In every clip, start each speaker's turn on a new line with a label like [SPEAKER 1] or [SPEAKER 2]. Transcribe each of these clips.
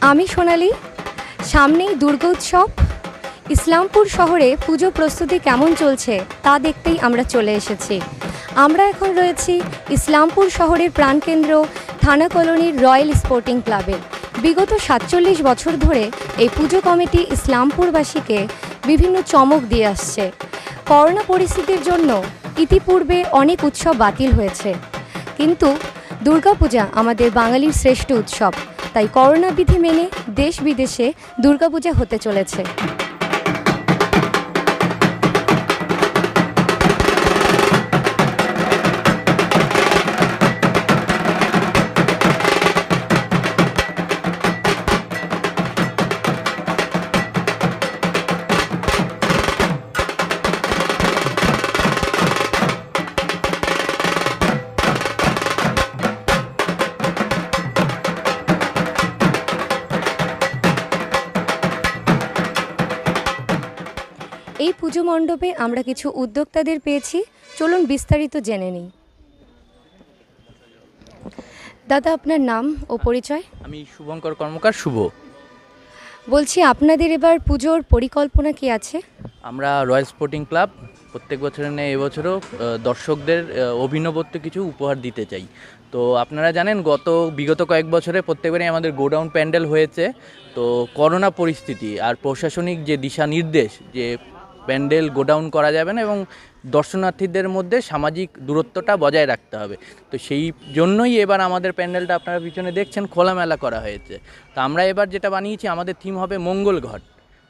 [SPEAKER 1] আমি সোনালি, সামনেই দুর্গোৎসব ইসলামপুর শহরে পুজো প্রস্তুতি কেমন চলছে তা দেখতেই আমরা চলে এসেছি। আমরা এখন রয়েছি ইসলামপুর শহরের প্রাণকেন্দ্র থানা কলোনির রয়্যাল স্পোর্টিং ক্লাবে। বিগত সাতচল্লিশ বছর ধরে এই পুজো কমিটি ইসলামপুরবাসীকে বিভিন্ন চমক দিয়ে আসছে। করোনা পরিস্থিতির জন্য ইতিপূর্বে অনেক উৎসব বাতিল হয়েছে। কিন্তু দুর্গাপূজা আমাদের বাঙালির শ্রেষ্ঠ উৎসব। তাই করোনা বিধি মেনে দেশ বিদেশে দুর্গাপূজা হতে চলেছে। মণ্ডপে আমরা কিছু উদ্যোক্তাদের পেয়েছি। চলুন বিস্তারিত জেনে নিই। দাদা আপনার নাম ও পরিচয়?
[SPEAKER 2] আমি শুভঙ্কর কর্মকার শুভ।
[SPEAKER 1] বলছি আপনাদের এবার পুজোর পরিকল্পনা কি আছে?
[SPEAKER 2] আমরা রয়্যাল স্পোর্টিং ক্লাব প্রত্যেক বছরের নেই এবছরও দর্শকদের অভিনবত্ব কিছু উপহার দিতে চাই। তো আপনারা জানেন গত বিগত কয়েক বছরে প্রত্যেকবারই আমাদের গোডাউন প্যান্ডেল হয়েছে। তো করোনা পরিস্থিতি আর প্রশাসনিক যে দিশা নির্দেশ যে প্যান্ডেল গোডাউন করা যাবে না এবং দর্শনার্থীদের মধ্যে সামাজিক দূরত্বটা বজায় রাখতে হবে। তো সেই জন্যই এবার আমাদের প্যান্ডেলটা আপনারা পিছনে দেখছেন, খোলামেলা করা হয়েছে। তো আমরা এবার যেটা বানিয়েছি, আমাদের থিম হবে মঙ্গল ঘট।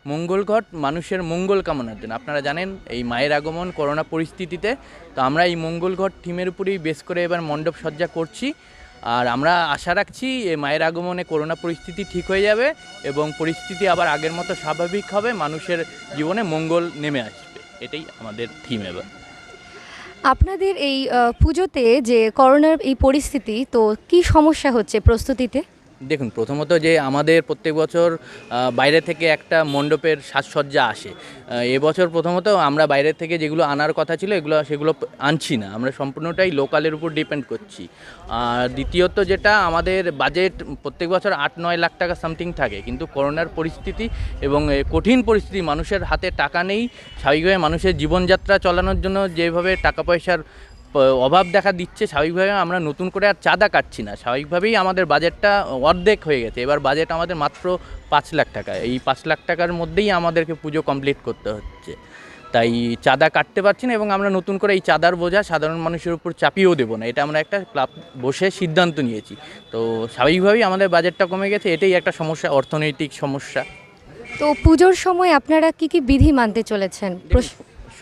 [SPEAKER 2] মঙ্গল ঘট মানুষের মঙ্গল কামনার জন্য। আপনারা জানেন, এই মায়ের আগমন করোনা পরিস্থিতিতে। তো আমরা এই মঙ্গল ঘট থিমের উপরেই বেশ করে এবার মণ্ডপ সজ্জা করছি। আর আমরা আশা রাখছি মায়ের আগমনে করোনা পরিস্থিতি ঠিক হয়ে যাবে এবং পরিস্থিতি আবার আগের মতো স্বাভাবিক হবে, মানুষের জীবনে মঙ্গল নেমে আসবে। এটাই আমাদের থিম এবার।
[SPEAKER 1] আপনাদের এই পুজোতে যে করোনার এই পরিস্থিতি, তো কি সমস্যা হচ্ছে প্রস্তুতিতে?
[SPEAKER 2] দেখুন, প্রথমত যে আমাদের প্রত্যেক বছর বাইরে থেকে একটা মণ্ডপের সাজসজ্জা আসে। এবছর প্রথমত আমরা বাইরে থেকে যেগুলো আনার কথা ছিল, এগুলো, সেগুলো আনছি না। আমরা সম্পূর্ণটাই লোকালের উপর ডিপেন্ড করছি। আর দ্বিতীয়ত যেটা, আমাদের বাজেট প্রত্যেক বছর আট, নয় লাখ টাকা সামথিং থাকে। কিন্তু করোনার পরিস্থিতি এবং কঠিন পরিস্থিতি, মানুষের হাতে টাকা নেই। স্বাভাবিকভাবে মানুষের জীবনযাত্রা চলানোর জন্য যেভাবে টাকা পয়সার অভাব দেখা দিচ্ছে স্বাভাবিকভাবে আমরা নতুন করে আর চাঁদা কাটছি না। স্বাভাবিকভাবেই আমাদের বাজেটটা অর্ধেক হয়ে গেছে। এবার বাজেট আমাদের মাত্র পাঁচ লাখ টাকা। এই পাঁচ লাখ টাকার মধ্যেই আমাদেরকে পুজো কমপ্লিট করতে হচ্ছে। তাই চাঁদা কাটতে পারছি না এবং আমরা নতুন করে এই চাঁদার বোঝা সাধারণ মানুষের উপর চাপিয়েও দেবো না। এটা আমরা একটা ক্লাব বসে সিদ্ধান্ত নিয়েছি। তো স্বাভাবিকভাবেই আমাদের বাজেটটা কমে গেছে। এটাই একটা সমস্যা অর্থনৈতিক সমস্যা।
[SPEAKER 1] তো পুজোর সময় আপনারা কি কি বিধি মানতে চলেছেন?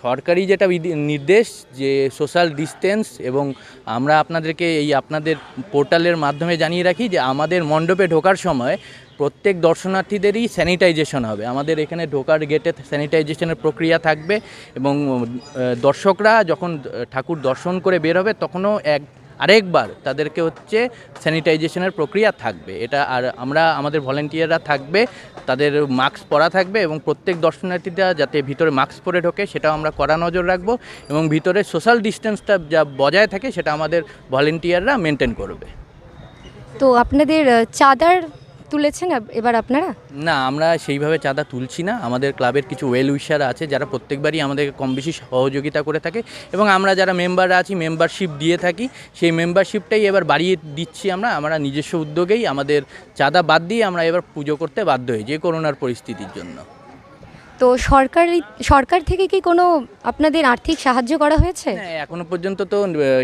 [SPEAKER 2] সরকারি যেটা নির্দেশ যে সোশ্যাল ডিস্টেন্স এবং আমরা আপনাদেরকে এই আপনাদের পোর্টালের মাধ্যমে জানিয়ে রাখি যে আমাদের মণ্ডপে ঢোকার সময় প্রত্যেক দর্শনার্থীদেরই স্যানিটাইজেশন হবে। আমাদের এখানে ঢোকার গেটে স্যানিটাইজেশনের প্রক্রিয়া থাকবে এবং দর্শকরা যখন ঠাকুর দর্শন করে বের হবে তখনও এক আরেকবার তাদেরকে হচ্ছে স্যানিটাইজেশনের প্রক্রিয়া থাকবে। এটা আর আমরা, আমাদের ভলেন্টিয়াররা থাকবে, তাদের মাস্ক পরা থাকবে এবং প্রত্যেক দর্শনার্থীরা যাতে ভিতরে মাস্ক পরে ঢোকে, সেটাও আমরা কড়া নজর রাখব এবং ভিতরে সোশ্যাল ডিস্টেন্সটা যা বজায় থাকে, সেটা আমাদের ভলেন্টিয়াররা মেনটেন করবে।
[SPEAKER 1] তো আপনাদের চাঁদার তুলেছেন এবার আপনারা?
[SPEAKER 2] না, আমরা সেইভাবে চাঁদা তুলছি না। আমাদের ক্লাবের কিছু ওয়েল উইশার আছে যারা প্রত্যেকবারই আমাদেরকে কম বেশি সহযোগিতা করে থাকে এবং আমরা যারা মেম্বাররা আছি মেম্বারশিপ দিয়ে থাকি, সেই মেম্বারশিপটাই এবার বাড়িয়ে দিচ্ছি আমরা। আমরা নিজস্ব উদ্যোগেই আমাদের চাঁদা বাদ দিয়ে আমরা এবার পুজো করতে বাধ্য হই, যে করোনার পরিস্থিতির জন্য।
[SPEAKER 1] তো সরকার সরকার থেকে কি কোনো আপনাদের আর্থিক সাহায্য করা হয়েছে?
[SPEAKER 2] হ্যাঁ এখনও পর্যন্ত তো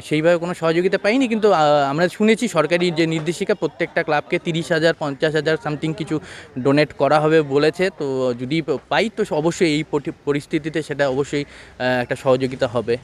[SPEAKER 2] সেইভাবে কোনো সহযোগিতা পাইনি, কিন্তু আমরা শুনেছি সরকারি যে নির্দেশিকা, প্রত্যেকটা ক্লাবকে তিরিশ হাজার, পঞ্চাশ হাজার, সামথিং কিছু ডোনেট করা হবে বলেছে। তো যদি পাই, তো অবশ্যই এই পরিস্থিতিতে সেটা অবশ্যই একটা সহযোগিতা হবে।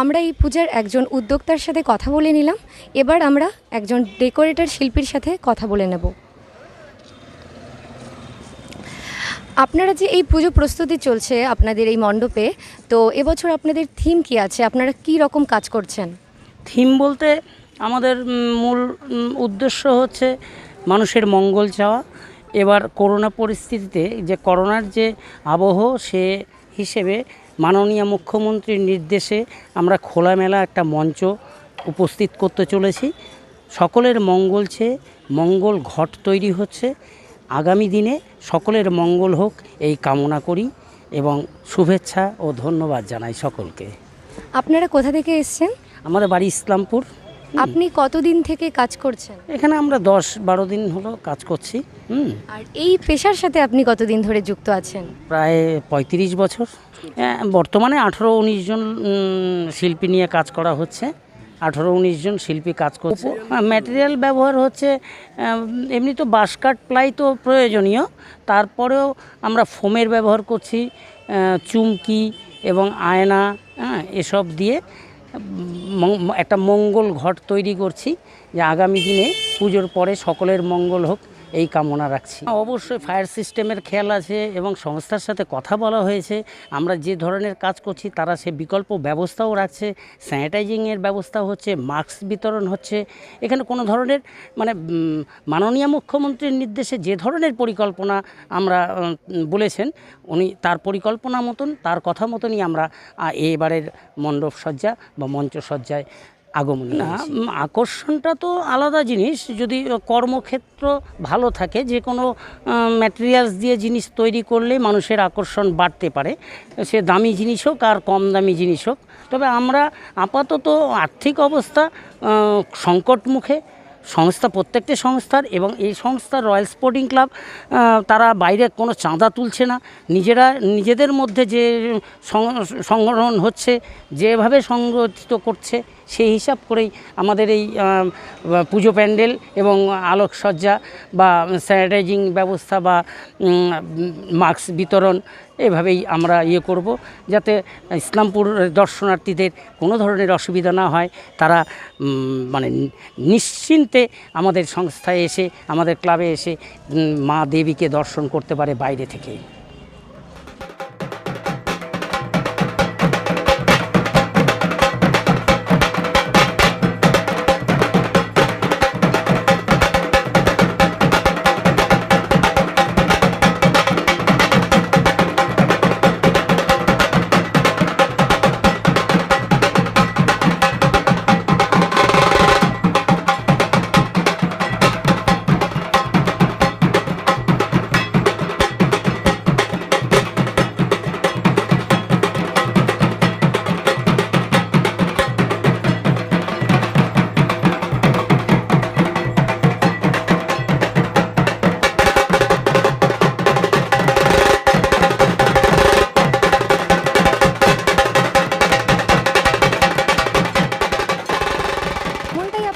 [SPEAKER 1] আমরা এই পূজার একজন উদ্যোক্তার সাথে কথা বলে নিলাম। এবার আমরা একজন ডেকোরেটর শিল্পীর সাথে কথা বলে নেব। আপনারা যে এই পুজো প্রস্তুতি চলছে আপনাদের এই মণ্ডপে, তো এবছর আপনাদের থিম কি আছে? আপনারা কি রকম কাজ করছেন?
[SPEAKER 3] থিম বলতে আমাদের মূল উদ্দেশ্য হচ্ছে মানুষের মঙ্গল চাওয়া। এবার করোনা পরিস্থিতিতে যে করোনার যে আবহ সে হিসেবে মাননীয় মুখ্যমন্ত্রীর নির্দেশে আমরা খোলামেলা একটা মঞ্চ উপস্থিত করতে চলেছি। সকলের মঙ্গল চেয়ে মঙ্গল ঘট তৈরি হচ্ছে। আগামী দিনে সকলের মঙ্গল হোক এই কামনা করি এবং শুভেচ্ছা ও ধন্যবাদ জানাই সকলকে।
[SPEAKER 1] আপনারা কোথা থেকে এসছেন?
[SPEAKER 3] আমাদের বাড়ি ইসলামপুর।
[SPEAKER 1] আপনি কতদিন থেকে কাজ করছেন?
[SPEAKER 3] এখানে আমরা দশ বারো দিন হলো কাজ করছি হুম।
[SPEAKER 1] আর এই পেশার সাথে আপনি কতদিন ধরে যুক্ত আছেন?
[SPEAKER 3] প্রায় পঁয়ত্রিশ বছর। হ্যাঁ, বর্তমানে আঠেরো উনিশ জন শিল্পী নিয়ে কাজ করা হচ্ছে। আঠেরো উনিশ জন শিল্পী কাজ করছে। ম্যাটেরিয়াল ব্যবহার হচ্ছে এমনি তো বাঁশকাঠ প্লাই তো প্রয়োজনীয়। তারপরেও আমরা ফোমের ব্যবহার করছি চুমকি এবং আয়না হ্যাঁ এসব দিয়ে। একটা মঙ্গল ঘট তৈরি করছি যে আগামী দিনে পুজোর পরে সকলের মঙ্গল হোক। এই কামনা রাখছি। অবশ্যই ফায়ার সিস্টেমের খেয়াল আছে এবং সংস্থার সাথে কথা বলা হয়েছে। আমরা যে ধরনের কাজ করছি, তারা সে বিকল্প ব্যবস্থাও রাখছে। স্যানিটাইজিংয়ের ব্যবস্থা হচ্ছে, মাস্ক বিতরণ হচ্ছে। এখানে কোনো ধরনের মানে মাননীয় মুখ্যমন্ত্রীর নির্দেশে যে ধরনের পরিকল্পনা আমরা বলেছেন, উনি তার পরিকল্পনা মতন, তার কথা মতনই আমরা এবারের মণ্ডপ সজ্জা বা মঞ্চসজ্জায় আগমনী না আকর্ষণটা তো আলাদা জিনিস। যদি কর্মক্ষেত্র ভালো থাকে যে কোনো ম্যাটেরিয়ালস দিয়ে জিনিস তৈরি করলে মানুষের আকর্ষণ বাড়তে পারে। সে দামি জিনিস হোক আর কম দামি জিনিস হোক। তবে আমরা আপাতত আর্থিক অবস্থা সংকট মুখে সংস্থা প্রত্যেকটি সংস্থার এবং এই সংস্থার রয়্যাল স্পোর্টিং ক্লাব তারা বাইরে কোনো চাঁদা তুলছে না। নিজেরা নিজেদের মধ্যে যে সংগঠন হচ্ছে যেভাবে সংগঠিত করছে সেই হিসাব করেই আমাদের এই পুজো প্যান্ডেল এবং আলোকসজ্জা বা স্যানিটাইজিং ব্যবস্থা বা মাস্ক বিতরণ এভাবেই আমরা ইয়ে করব যাতে ইসলামপুর দর্শনার্থীদের কোনো ধরনের অসুবিধা না হয়। তারা মানে নিশ্চিন্তে আমাদের সংস্থায় এসে, আমাদের ক্লাবে এসে মা দেবীকে দর্শন করতে পারে বাইরে থেকে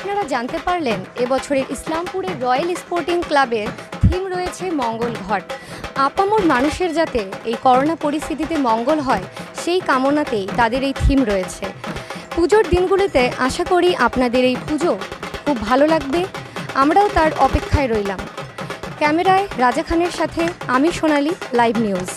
[SPEAKER 1] আপনারা জানতে পারলেন, এবছরের ইসলামপুরের রয়্যাল স্পোর্টিং ক্লাবের থিম রয়েছে মঙ্গল ঘট। আপামর মানুষের যাতে এই করোনা পরিস্থিতিতে মঙ্গল হয়, সেই কামনাতেই তাদের এই থিম রয়েছে। পুজোর দিনগুলিতে আশা করি আপনাদের এই পুজো খুব ভালো লাগবে। আমরাও তার অপেক্ষায় রইলাম। ক্যামেরায় রাজা খানের সাথে আমি সোনালি, লাইভ নিউজ।